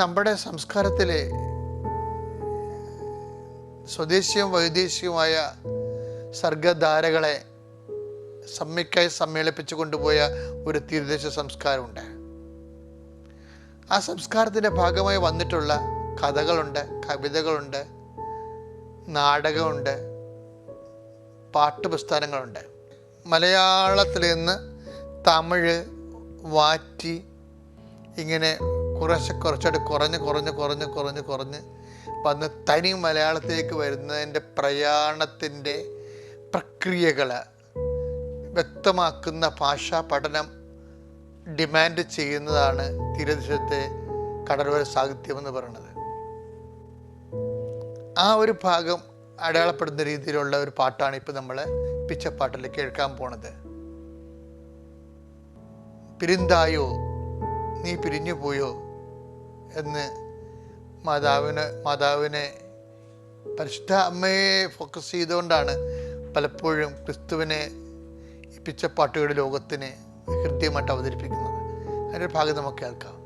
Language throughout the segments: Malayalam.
നമ്മുടെ സംസ്കാരത്തിലെ സ്വദേശിയും വൈദേശികവുമായ സർഗധാരകളെ സമ്മിക്കായി സമ്മേളിപ്പിച്ചു കൊണ്ടുപോയ ഒരു തീരദേശ സംസ്കാരമുണ്ട്. ആ സംസ്കാരത്തിന്റെ ഭാഗമായി വന്നിട്ടുള്ള കഥകളുണ്ട് കവിതകളുണ്ട് നാടകമുണ്ട് പാട്ടുപുസ്തകങ്ങളുണ്ട് മലയാളത്തിൽ നിന്ന് തമിഴ് വാറ്റി ഇങ്ങനെ കുറച്ച് കുറച്ചായിട്ട് കുറഞ്ഞ് കുറഞ്ഞ് കുറഞ്ഞ് കുറഞ്ഞ് കുറഞ്ഞ് വന്ന് തനി മലയാളത്തിലേക്ക് വരുന്നതിന്റെ പ്രയാണത്തിന്റെ പ്രക്രിയകൾ വ്യക്തമാക്കുന്ന ഭാഷാ പഠനം ഡിമാൻഡ് ചെയ്യുന്നതാണ് തീരദേശത്തെ കടലോര സാഹിത്യം എന്ന് പറയുന്നത് ആ ഒരു ഭാഗം അടയാളപ്പെടുന്ന രീതിയിലുള്ള ഒരു പാട്ടാണ് ഇപ്പം നമ്മൾ പിച്ചപ്പാട്ടിൽ കേൾക്കാൻ പോണത്. പിരിന്തായോ? നീ പിരിഞ്ഞു പോയോ എന്ന് മാതാവിന് മാതാവിനെ പരിശുദ്ധ അമ്മയെ ഫോക്കസ് ചെയ്തുകൊണ്ടാണ് പലപ്പോഴും ക്രിസ്തുവിനെ പിച്ചപ്പാട്ടുകളുടെ ലോകത്തിന് ഹൃദ്യമായിട്ട് അവതരിപ്പിക്കുന്നത്. അതിന്റെ ഭാഗം നമുക്ക് കേൾക്കാം.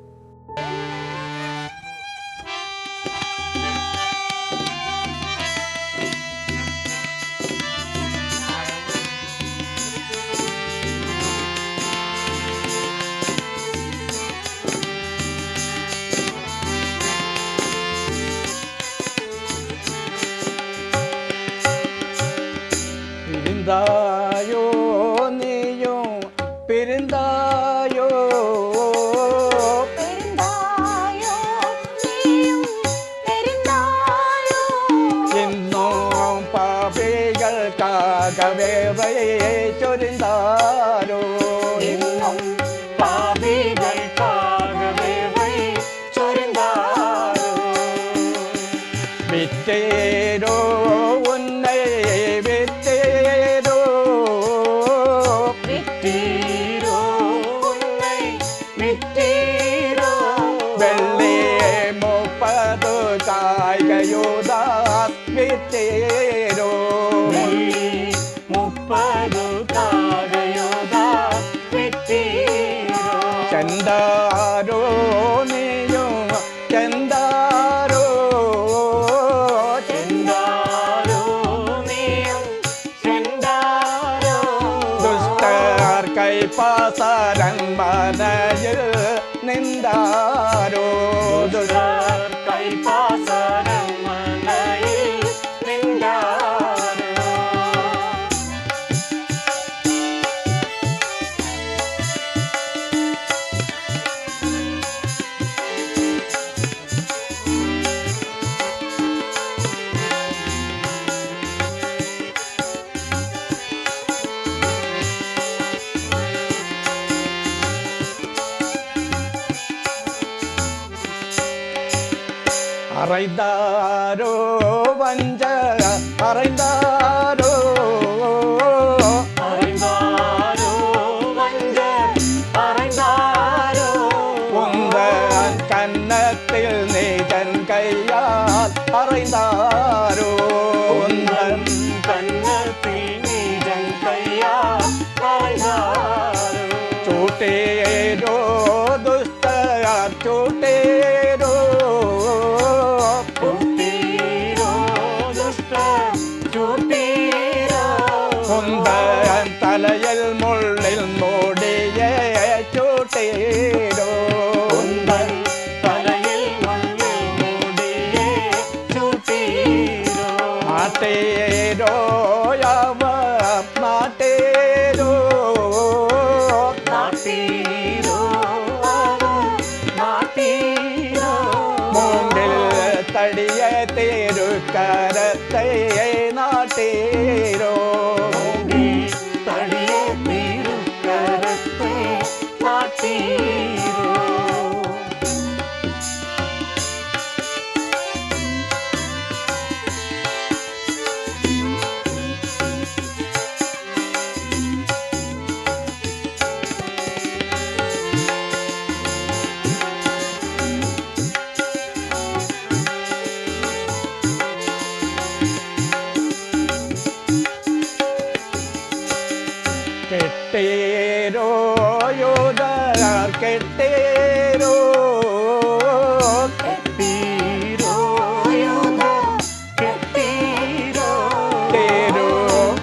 விட்டேரோ உன்னை விட்டேரோ விட்டீரோ உன்னை விட்டீரோ வெள்ளே முப்பது காய்கையோதா விட்டே அரைந்தாரோ வஞ்ச அரைந்தாரோ அரைந்தாரோ வஞ்ச அரைந்தாரோ உங்கள் கன்னத்தில் நீதன் கையால் அரைந்தாரோ உங்கள் கன்னத்தில் நீதன் கையால் அரைந்தாரோ சூட்டே சொல்லில் மூடிய சூட்டே.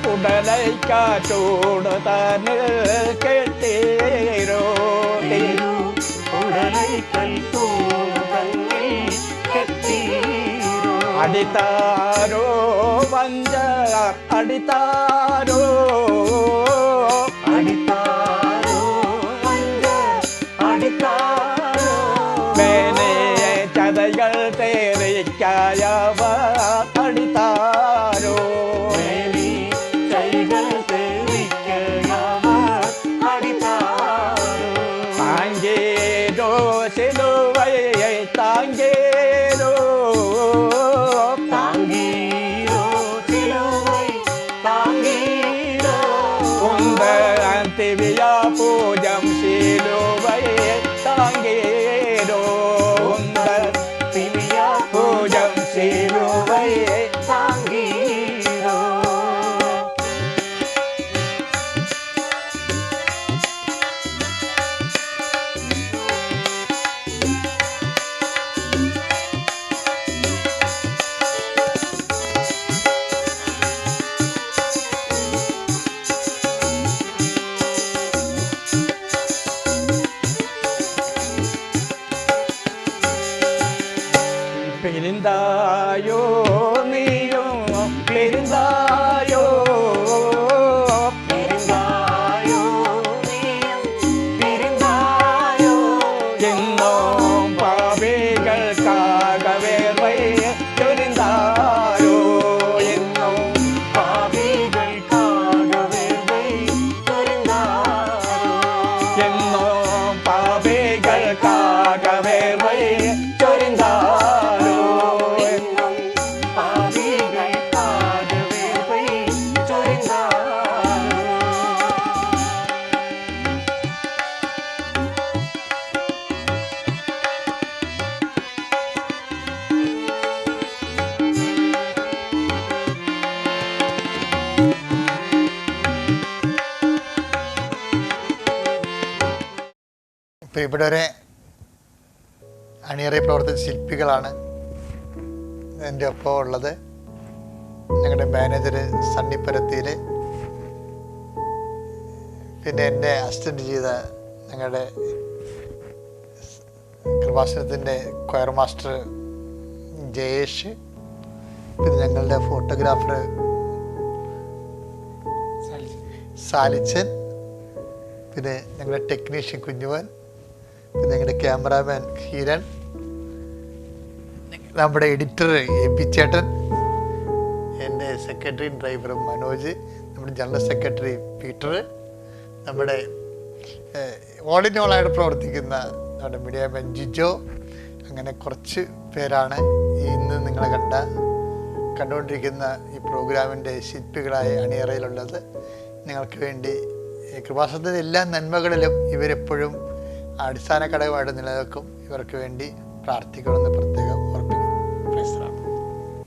உடலை காற்றோடு தனில் கேட்டீரோ. உடலை கல் அடித்தாரோ வந்த அடித்தாரோ. தவ அடித்தாரோ கைகள் தெரிவிக்க அடித்தாரோ? தாங்கேரோ? சிலுவையை தாங்கே தேவியா ഇപ്പം ഇവിടെ ഒരു അണിയറയിൽ പ്രവർത്തിച്ച ശില്പികളാണ് എന്റെ ഒപ്പം ഉള്ളത്. ഞങ്ങളുടെ മാനേജർ സണ്ണിപ്പരത്തിയിൽ പിന്നെ എന്നെ അസിസ്റ്റന്റ് ചെയ്ത ഞങ്ങളുടെ കൃപാസനത്തിന്റെ ക്വയർ മാസ്റ്റർ ജയേഷ് പിന്നെ ഞങ്ങളുടെ ഫോട്ടോഗ്രാഫർ സാലിച്ചൻ. പിന്നെ ഞങ്ങളുടെ ടെക്നീഷ്യൻ കുഞ്ഞുവൻ പിന്നെ ഞങ്ങളുടെ ക്യാമറാമാൻ ഹിരൺ? നമ്മുടെ എഡിറ്റർ എ പി ചേട്ടൻ എന്റെ സെക്രട്ടറി ഡ്രൈവറും മനോജ് നമ്മുടെ ജനറൽ സെക്രട്ടറി പീറ്റർ നമ്മുടെ ഓൾ ഇൻ ഓൾ ആയിട്ട് പ്രവർത്തിക്കുന്ന നമ്മുടെ മീഡിയ മാൻ ജിജോ അങ്ങനെ കുറച്ച് പേരാണ് ഇന്ന് നിങ്ങളെ കണ്ട കണ്ടുകൊണ്ടിരിക്കുന്ന ഈ പ്രോഗ്രാമിന്റെ ശില്പികളായ അണിയറയിലുള്ളത്. നിങ്ങൾക്ക് വേണ്ടി കൃപാസത്തിന്റെ എല്ലാ നന്മകളിലും ഇവരെപ്പോഴും അടിസ്ഥാന ഘടകമായിട്ട് നിലനിൽക്കും. ഇവർക്ക് വേണ്ടി പ്രാർത്ഥിക്കണമെന്ന് പ്രത്യേകം